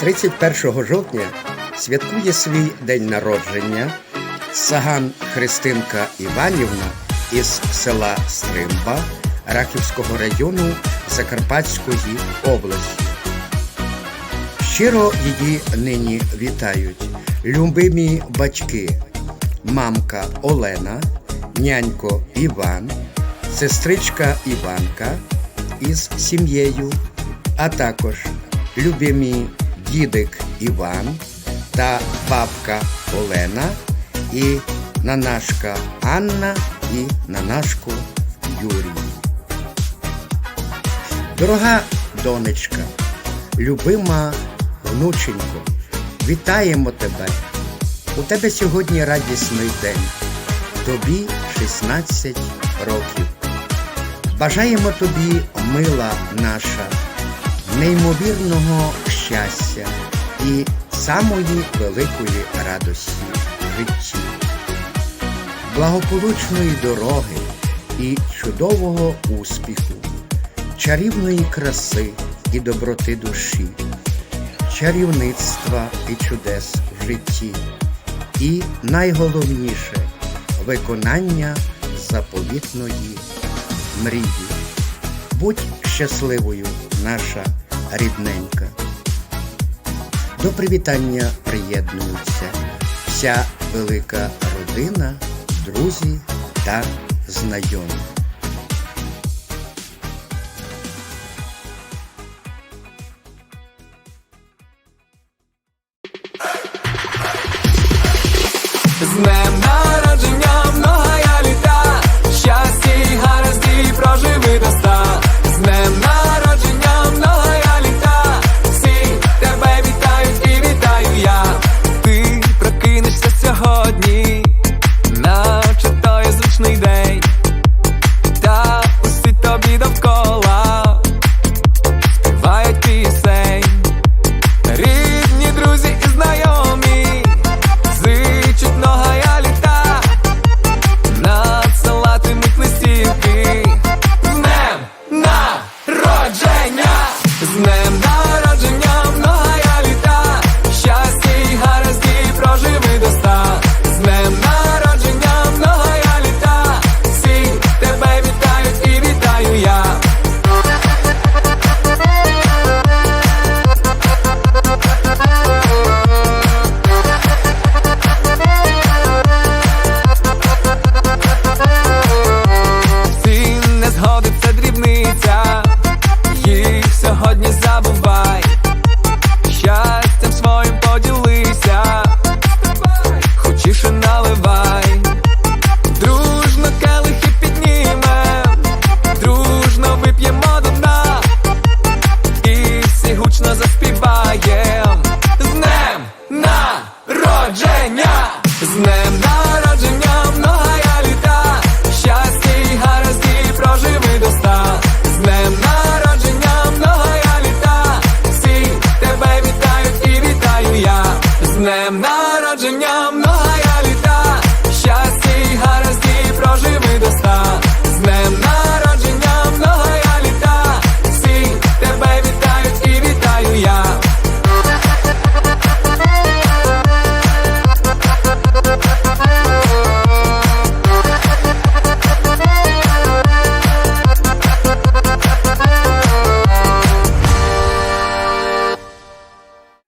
31 жовтня святкує свій день народження Саган Христинка Іванівна із села Стримба Рахівського району Закарпатської області. Щиро її нині вітають любимі батьки, мамка Олена, нянько Іван, сестричка Іванка із сім'єю, а також любимі дідик Іван та бабка Олена і нанашка Анна і нанашко Юрій. Дорога донечка, любима внученько, вітаємо тебе. У тебе сьогодні радісний день. Тобі 16 років. Бажаємо тобі, мила наша, неймовірного щастя і самої великої радості в житті, благополучної дороги і чудового успіху, чарівної краси і доброти душі, чарівництва і чудес в житті, і найголовніше виконання заповітної мрії. Будь щасливою, наша рідненька. До привітання приєднуються вся велика родина, друзі та знайомі. З сьогодні забувай,